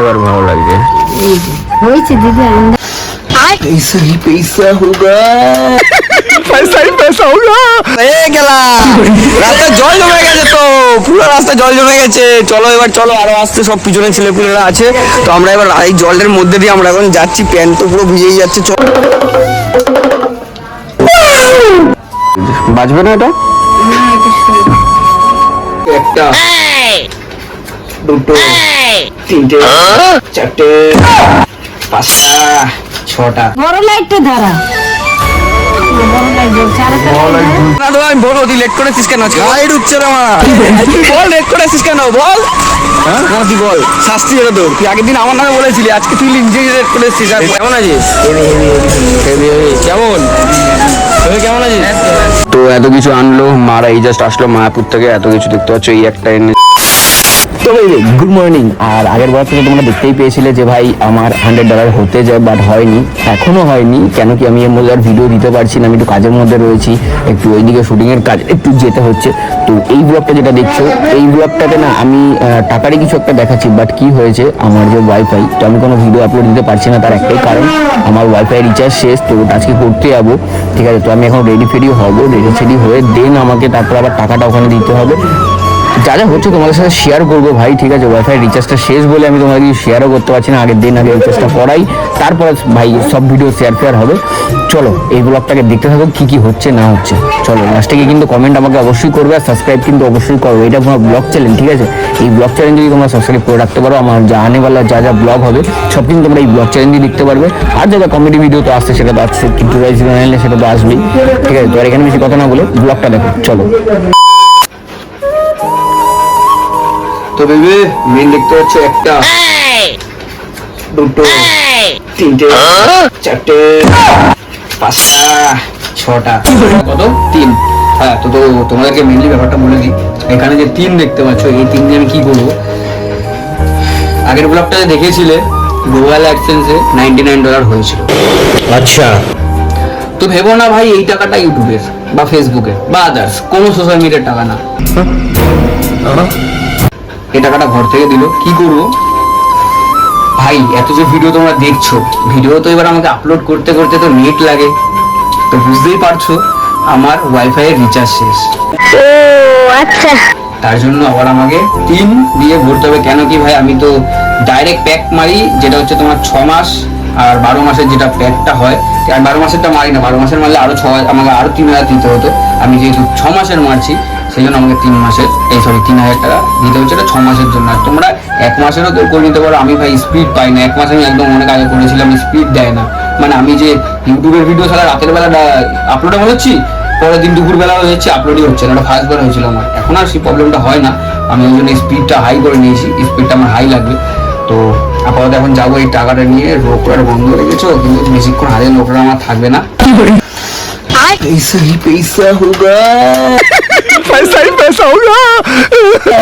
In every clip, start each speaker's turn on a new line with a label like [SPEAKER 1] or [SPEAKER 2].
[SPEAKER 1] এবার ভালো লাগছে
[SPEAKER 2] হয়েছে দিদি আনন্দ
[SPEAKER 1] पैसा ही पैसा होगा पैसा ही पैसा होगा এ গেলা রাস্তায় জল জমে গেছে তো পুরো রাস্তায় জল জমে গেছে চলো এবার চলো আরো আসতে সব পিছনে ছেলেপুলেরা আছে তো আমরা এবার এই জলের মধ্যে দিয়ে আমরা এখন যাচ্ছি প্যান্ট তো পুরো ভিজেই যাচ্ছে চল বাজবে না এটা একটা দুটো তিনটে চারটে পাঁচটা ছটা।
[SPEAKER 2] বড় লাইটটা ধরা।
[SPEAKER 1] আমি বলো তুই লেট করেছিস কেন গাইড উঠছে না বল লেট করেছিস কেন? বল। হ্যাঁ? তুই বল। শাস্তি এটা তোর। তুই আগের দিন আমার নামে বলেছিলি আজকে তুই লেট করেছিস। আর কেমন আছিস? কেমন? তুমি কেমন আছিস? তো এত কিছু আনলো মারা এই জাস্ট আসলো মায়াপুর থেকে এত কিছু দেখতে পাচ্ছ এই একটা এনে তো ভাই গুড মর্নিং আর আগের বার থেকে তোমরা দেখতেই পেয়েছিলে যে ভাই, আমার হান্ড্রেড ডলার হতে যায় বাট হয়নি, এখনও হয়নি। কেন কি আমি মধ্যে আর ভিডিও দিতে পারছি না, আমি একটু কাজের মধ্যে রয়েছি, একটু ওইদিকে শুটিং এর কাজ, একটু যেতে হচ্ছে। তো এই ব্লগটা যেটা দেখছ, এই ব্লগটাতে না আমি টাকারই কিছু একটা দেখাচ্ছি বাট কি হয়েছে, আমার যে ওয়াইফাই তো আমি কোনো ভিডিও আপলোড দিতে পারছি না, তার একটাই কারণ, আমার ওয়াইফাই রিচার্জ শেষ, তো আজকে করতে যাব, ঠিক আছে? তো আমি এখন রেডি ফেডি হব রেডি ফেডি হয়ে দেন আমাকে তারপর আবার টাকাটা ওখানে দিতে হবে। যা যা হচ্ছে তোমাদের সাথে শেয়ার করব ভাই, ঠিক আছে? ওয়াইফাই রিচার্জটা শেষ বলে আমি তোমাদেরকে শেয়ারও করতে পারছি না। আগের দিন আগে রিচার্জটা করাই। তারপর ভাই, সব ভিডিও শেয়ার ফেয়ার হবে। চলো, এই ব্লগটাকে দেখতে থাকো, কি কি হচ্ছে, না হচ্ছে। চলো লাস্টে গিয়ে কিন্তু কমেন্ট আমাকে অবশ্যই করবে আর সাবস্ক্রাইব কিন্তু অবশ্যই করবে এটা তোমার ব্লগ চ্যানেল ঠিক আছে? এই ব্লগ চ্যানেল যদি তোমরা সাবস্ক্রাইব করে রাখতে পারো, আমার যা আনেওয়ালা যা যা ব্লগ হবে, সব কিন্তু তোমরা এই ব্লগ চ্যানেল দিয়ে দেখতে পারবে। আর যা যা কমেডি ভিডিও তো আসছে, সেটা তো আসছে, কিন্তু সেটা তো আসবেই। ঠিক আছে? তো এখানে বেশি কথা না বলে ব্লগটা দেখো, চলো। তো বেবি মেইন লিখতে হচ্ছে একটা দুটো তিনটে চারটে পাঁচটা ছটা কত? তিন। হ্যাঁ তো তো তোমাদেরকে মেনলি ব্যাপারটা বলে দিই। এখানে যে তিন দেখতে পাচ্ছ এই তিন আমি কি করব? আগের ব্লগটা যে দেখেছিলে গুগল অ্যাডসেন্সে নাইনটি নাইন ডলার হয়েছিল।
[SPEAKER 3] আচ্ছা।
[SPEAKER 1] তো ভেবো না ভাই এই টাকাটা ইউটিউবের বা ফেসবুকে বা আদার্স কোনো সোশ্যাল মিডিয়ার টাকা না। হ্যাঁ। এই টাকাটা ঘর থেকে দিল। কি করব? ভাই এত যে ভিডিও তোমরা দেখছ ভিডিও তো এবার আমাকে আপলোড করতে করতে তো নেট লাগে। তো বুঝতেই পারছ আমার ওয়াইফাই এর রিচার্জ শেষ।
[SPEAKER 2] আচ্ছা।
[SPEAKER 1] তার জন্য আবার আমাকে তিন দিয়ে ভরতে হবে। কেন কি ভাই আমি তো ডাইরেক্ট প্যাক মারি যেটা হচ্ছে তোমার ছ মাস আর বারো মাসের যেটা প্যাকটা হয় আর বারো মাসেরটা মারি না। বারো মাসের মারলে আরও ছ আমাকে আরও তিন হাজার দিতে হতো। আমি যেহেতু ছ মাসের মারছি সেই জন্য আমাকে তিন মাসের এই সরি তিন হাজার টাকা দিতে হচ্ছে এটা ছ মাসের জন্য আর তোমরা এক মাসেরও কেউ করে নিতে পারো আমি ভাই স্পিড পাই না এক মাসে আমি একদম অনেক আগে করেছিলাম স্পিড দেয় না মানে আমি যে ইউটিউবের ভিডিও সারা রাতের বেলা আপলোড হচ্ছি পরের দিন দুপুর বেলা হচ্ছে আপলোডই হচ্ছে না ওটা ফার্স্ট বার হয়েছিল আমার এখন আর সেই প্রবলেমটা হয় না আমি ওই জন্য স্পিডটা হাই করে নিয়েছি স্পিডটা আমার হাই লাগবে তো আপাতত এখন যাবো এই টাকাটা নিয়ে রোকড়ার বন্ধ রেখেছো কিন্তু বেশিক্ষণ হাতে লোকরা আমার থাকবে না पैसा ही पैसा होगा পয়সাই পয়সা হোগা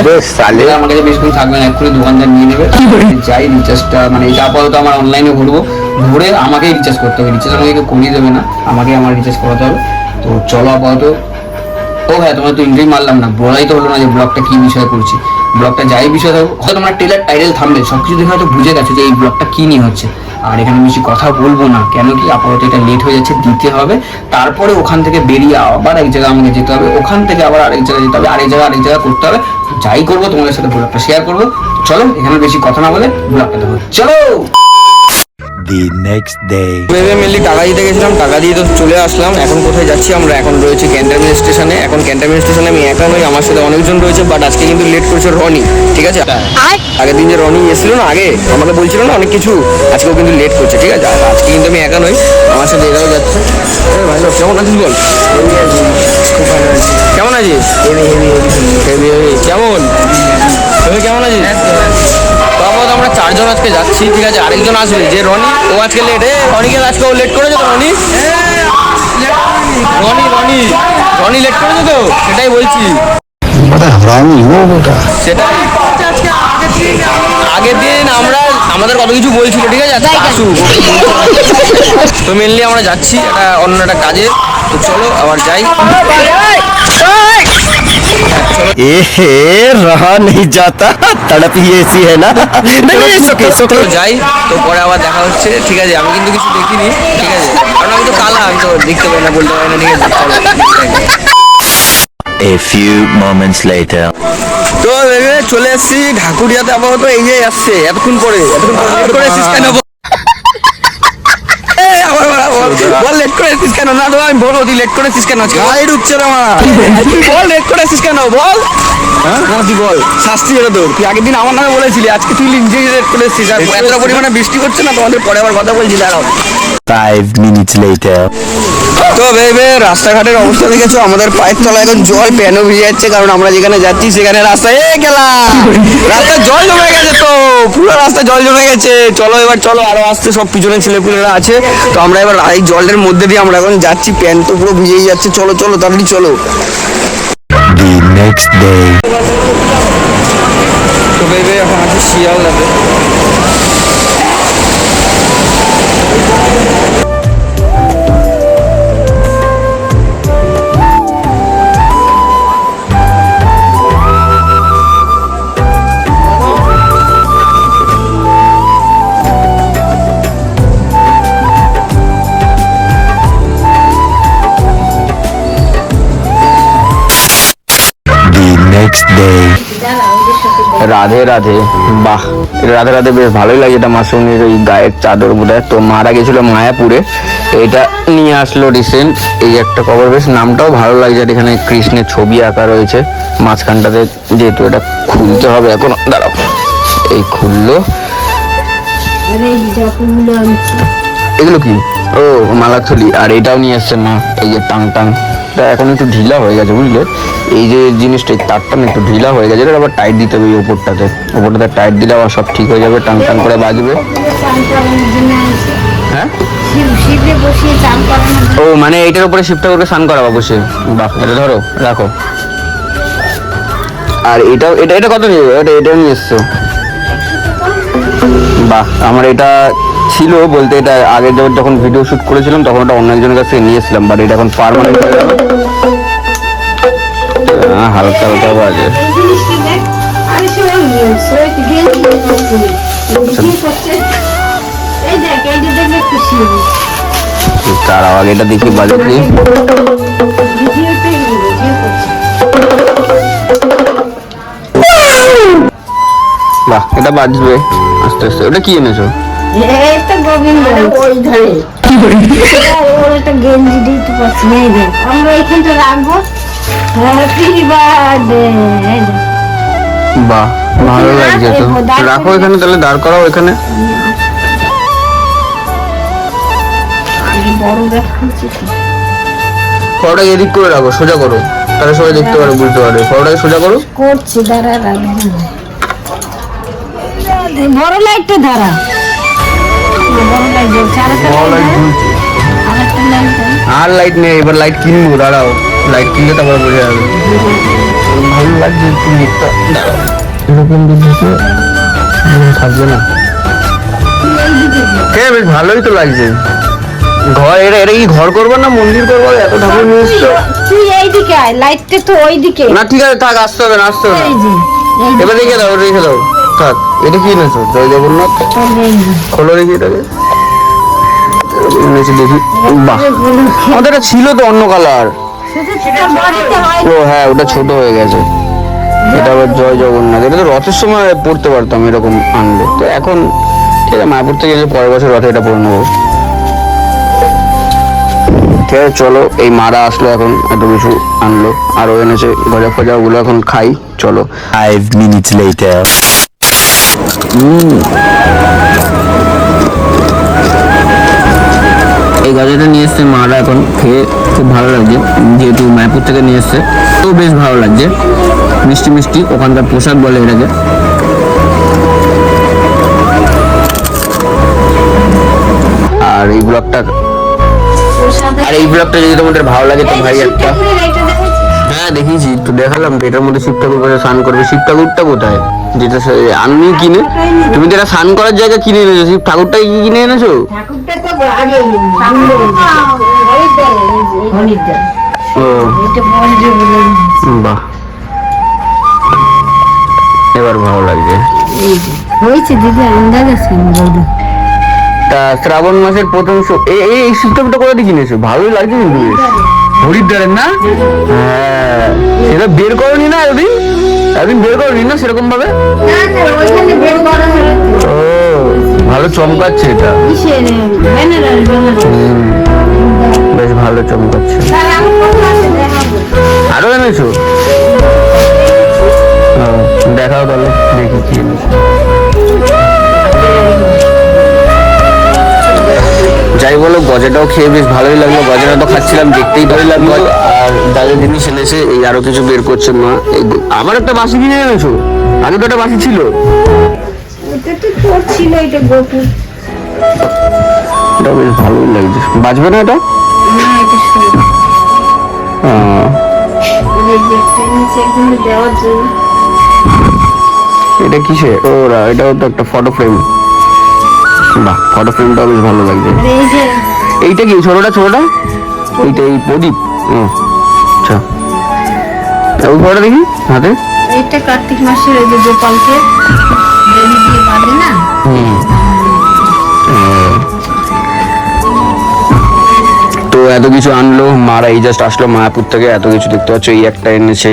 [SPEAKER 3] বেশ সালে
[SPEAKER 1] আমার কাছে বেশি কিছু থাকবে না এক্ষুনি দোকানদার নিয়ে নেবে। যাই রিচার্জটা মানে এটা আপাতত আমার অনলাইনে ঘুরবো ঘুরে আমাকেই রিচার্জ করতে হবে। রিচার্জ আমাকে কেউ করিয়ে দেবে না। আমাকে আমার রিচার্জ করাতে হবে। তো চলো আপাতত। ও হ্যাঁ তোমার তো ইন্টারভিউ মারলাম না। বলাই তো হলো না যে ব্লগটা কি বিষয়ে করছি। ব্লগটা যাই বিষয় থাকব হয়তো আমার টেলার টাইটেল থামবে সব কিছু দেখে হয়তো বুঝে গেছে যে এই ব্লগটা কি নিয়ে হচ্ছে। আর এখানে বেশি কথা বলব না। কেন কি? আপাতত এটা লেট হয়ে যাচ্ছে, দিতে হবে। তারপরে ওখান থেকে বেরিয়ে আবার এক জায়গায় আমাকে যেতে হবে। ওখান থেকে আবার আরেক জায়গায় যেতে হবে, আরেক জায়গায় আরেক জায়গায় করতে হবে। যাই করব, তোমাদের সাথে ব্লগটা শেয়ার করব। চলো, এখানে বেশি কথা না বলে ব্লগটা দেবো। চলো!
[SPEAKER 3] The next day.
[SPEAKER 1] ভেবে মেনলি টাকা দিতে গেছিলাম টাকা দিয়ে তো চলে আসলাম। এখন কোথায় যাচ্ছি আমরা? এখন রয়েছে ক্যান্টনমেন্ট স্টেশনে এখন ক্যান্টনমেন্ট স্টেশনে আমি একা নই আমার সাথে অনেকজন রয়েছে বাট আজকে কিন্তু লেট করেছে রনি ঠিক আছে? আগের দিন যে রনি এসেছিল না আগে? আমাকে বলছিল না অনেক কিছু? আজকেও কিন্তু লেট করছে ঠিক আছে? আজকে কিন্তু আমি একা নই আমার সাথে এরাও যাচ্ছে। ভাই কেমন আছিস বল? কেমন আছিস? কেমন? তুমি কেমন আছিস? আমরা চারজন আজকে যাচ্ছি, ঠিক আছে? আরেকজন আসবে, যে রনি, ও আজকে লেট রনিকে আজকে ও লেট করেছে তো, রনি? রনি রনি রনি লেট করেছে তো? সেটাই বলছি। সেটাই। আগের দিন আমরা, আমাদের কত কিছু বলছিল, ঠিক আছে? আসু তো মেনলি আমরা যাচ্ছি একটা অন্য একটা কাজে। তো চলো, আবার যাই।
[SPEAKER 3] এ রহা নেই যাতা তড়প হি এসি হ্যায় না
[SPEAKER 1] ওকে तो যাই তো পরে আবার দেখা হচ্ছে। ঠিক আছে আমি কিন্তু কিছু দেখিনি ঠিক আছে। কারণ আমি তো কালা আমি তো দেখতে পাই না বলতে পারি না ঠিক আছে
[SPEAKER 3] A few moments later.
[SPEAKER 1] তো চলে এসেছি ঢাকুরিয়াতে আপাতত এই যে আসছে এতক্ষণ পরে এতক্ষণ পরে এসেছিস কেন বল, লেট করে এসেছিস কেন? না তো আমি বলো তুই লেট করেছিস কেন গাড়ি ঢুকছে না আমার। বল লেট করে এসেছিস কেন? বল। হ্যাঁ? তুই বল। শাস্তি তোর। তুই আগের দিন আমার নামে বলেছিলি আজকে তুই নিজেই লেট করে এসেছিস আর এতটা পরিমাণে বৃষ্টি করছে না তোমাদের পরে আবার কথা বলছি দাঁড়াও।
[SPEAKER 3] Five minutes later.
[SPEAKER 1] তো ভেবে রাস্তাঘাটের অবস্থা দেখেছ? আমাদের পায়ের তলায় এখন জল প্যানও ভিজে যাচ্ছে? কারণ আমরা যেখানে যাচ্ছি সেখানে রাস্তায় এ গেলাম রাস্তায় জল জমে গেছে তো! পুরো রাস্তায় জল জমে গেছে। চলো এবার চলো আরও আসতে সব পিছনে ছেলেপুলেরা আছে। তো আমরা এবার এই জলের মধ্যে দিয়ে আমরা এখন যাচ্ছি। প্যান তো পুরো ভিজেই যাচ্ছে। চলো চলো তাড়াতাড়ি চলো।
[SPEAKER 3] The next day.
[SPEAKER 1] তো ভেবে এখন আছে শিয়ালদাতে। রাধে রাধে। বাহ রাধে রাধে বেশ ভালোই লাগে এটা মাসুমির ওই গায়ের চাদর বোধ তো মারা গেছিল মায়াপুরে। এটা নিয়ে আসলো রিসেন্ট এই একটা কভার বেশ নামটাও ভালো লাগছে এখানে কৃষ্ণের ছবি আঁকা রয়েছে। মাঝখানটাতে যেহেতু এটা খুলতে হবে এখন। দাঁড়াও এই খুললো। এগুলো কি? ও মালাথলি। আর এটাও নিয়ে এসছে মা এই যে টাং টাং। এটা এখন একটু ঢিলা হয়ে গেছে, বুঝলে? এই যে জিনিসটা, এই তারটা না একটু ঢিলা হয়ে গেছে এটা আবার টাইট দিতে হবে এই ওপরটাতে ওপরটাতে টাইট দিলে আবার সব ঠিক হয়ে যাবে, টান টান করে বাজবে। হ্যাঁ? ও মানে এইটার উপরে শিফটটা করে স্নান করাবো বসে। বাহ, এটা ধরো, রাখো। আর এটা এটা এটা কত নিয়ে এটা এটাও নিয়ে এসছো। বাহ, আমার এটা ছিল বলতে এটা আগে যখন- ভিডিও শুট করেছিলাম, তখন ওটা অন্য একজনের কাছ নিয়েছিলাম বাট এটা এখন পারমানেন্ট হয়ে গেল। হালকা হালকা বাজে। তার আগে এটা দেখি বাজে বাহ, এটা বাজবে। আস্তে আস্তে, ওটা কি এনেছো?
[SPEAKER 2] এই গোবিন্দ ওই ধারে। ওর একটা গেঞ্জি দিতে পারছি এই দেখ আমরা এখানটা রাখব। হ্যাপি বার্থডে
[SPEAKER 1] বাহ ভালো লাগছে। তো রাখো এখানে তাহলে দাঁড় করাও এখানে। ফটোটা এদিক করে রাখো সোজা করো। তাহলে সবাই দেখতে পারে বুঝতে পারে ফটোটাকে সোজা করো।
[SPEAKER 2] করছি দাঁড়া রাখব। বড় লাইটটা ধরা।
[SPEAKER 1] আর লাইট নেই এবার লাইট কিনবো দাঁড়াও লাইট কিনলে যাবে ভালো লাগছে এরকম থাকবে না হ্যাঁ বেশ ভালোই তো লাগছে ঘর এটা কি ঘর করব না মন্দির করব এত ঠাকুর নিয়ে এসছো?
[SPEAKER 2] তুই আয় লাইটটা তো ওইদিকে
[SPEAKER 1] না ঠিক আছে থাক আসতে হবে না আসতে হবে এবার রেখে দাও রেখে দাও থাক এটা কি এনেছো? জয় জগন্নাথ? খোলো দেখি এটাকে। এনেছি দেখি। বাহ। আমাদের এটা ছিল তো অন্য কালার। ও হ্যাঁ ওটা ছোট হয়ে গেছে। এটা আবার জয় জগন্নাথ। এটা তো রথের সময় পড়তে পারতাম এরকম আনলে। তো এখন ঠিক আছে, মায়াপুর থেকে এসে পরের বছর রথে এটা পরে নেব। ঠিক আছে, চলো, এই মারা আসলো এখন এত কিছু আনলো। আর ও এনেছে, গজা ফজা ওগুলো এখন খাই, চলো।
[SPEAKER 3] Five minutes later.
[SPEAKER 1] এই গজাটা নিয়ে এসছে মারা এখন খেয়ে খুব ভালো লাগছে যেহেতু মায়াপুর থেকে নিয়ে এসছে তো বেশ ভালো লাগছে। মিষ্টি মিষ্টি ওখানকার পোশাক বলে এটাকে। আর এই ব্লগটা আর এই ব্লগটা যদি তোমাদের ভালো লাগে তো ভাই একটা হ্যাঁ দেখিয়েছি একটু দেখালাম তো এটার মধ্যে শিব ঠাকুর করে স্নান করবে। শিব ঠাকুরটা কোথায়? যেটা আননি কিনে? তুমি তো এটা স্নান করার জায়গা কিনে এনেছো শিব ঠাকুরটাই কি কিনে এনেছো?
[SPEAKER 2] তো
[SPEAKER 1] বাহ। এবার ভালো লাগছে।
[SPEAKER 2] হয়েছে দিদি আন্দাজ আছে
[SPEAKER 1] তা শ্রাবণ মাসের প্রথম এই এই সিস্টেমটা করে দিয়ে কিনেছো? ভালোই লাগছে কিন্তু বেশ। হরিদ্বারের না? হ্যাঁ। সেটা বের করনি না এতদিন? এতদিন বের করনি না সেরকম ভাবে। ও ভালো চমকাচ্ছে এটা। বেশ ভালো চমকাচ্ছে। আরও এনেছো? ও, দেখাও তাহলে দেখি কি এনেছো। যাই বলো গজাটাও খেয়ে বেশ ভালোই লাগল। গজাটা তো খাচ্ছিলাম দেখতেই ভালোই লাগল। আর দাদা জিনিস এনেছে এই আরও কিছু বের করছে মা। আবার একটা বাসি কিনে এনেছো? আগে তো একটা বাসি ছিল।
[SPEAKER 2] ওটা তো তোর ছিল এটা
[SPEAKER 1] বেশ ভালোই লাগছে। বাজবে না এটা?
[SPEAKER 2] না শুনে
[SPEAKER 1] এটা কিসে? ওরা এটাও তো একটা ফটো ফ্রেম বাহ ফটো ফ্রেমটাও বেশ ভালো লাগছে। এইটা কি ছোটটা ছোটটা? এইটা এই প্রদীপ? ও, আচ্ছা। ওই ফটোটা দেখি হাতে?
[SPEAKER 2] এইটা কার্তিক মাসের এই যে গোপালকে। দেবী দিয়ে বাঁধে না?
[SPEAKER 1] তো এত কিছু আনলো, মারা এই জাস্ট আসলো মায়াপুর থেকে, এত কিছু দেখতে পাচ্ছ, এই একটা এনেছে,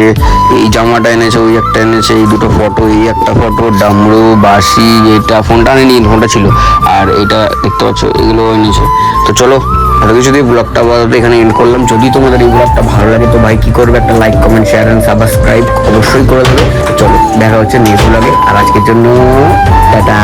[SPEAKER 1] এই জামাটা এনেছে, ওই একটা এনেছে, এই দুটো ফটো এই একটা ফটো ডামরু বাসি এটা ফোনটা আনেনি, ফোনটা ছিল, আর এটা দেখতে পাচ্ছ, এগুলো এনেছে। তো চলো, এত কিছু দিয়ে ব্লগটা আপাতত এখানে এন্ড করলাম। যদি তোমাদের এই ব্লগটা ভালো লাগে, তো ভাই কী করবে? একটা like comment share and subscribe অবশ্যই করে দেবে। চলো, দেখা হচ্ছে নেক্সট ব্লগে আর আজকের জন্য, টাটা।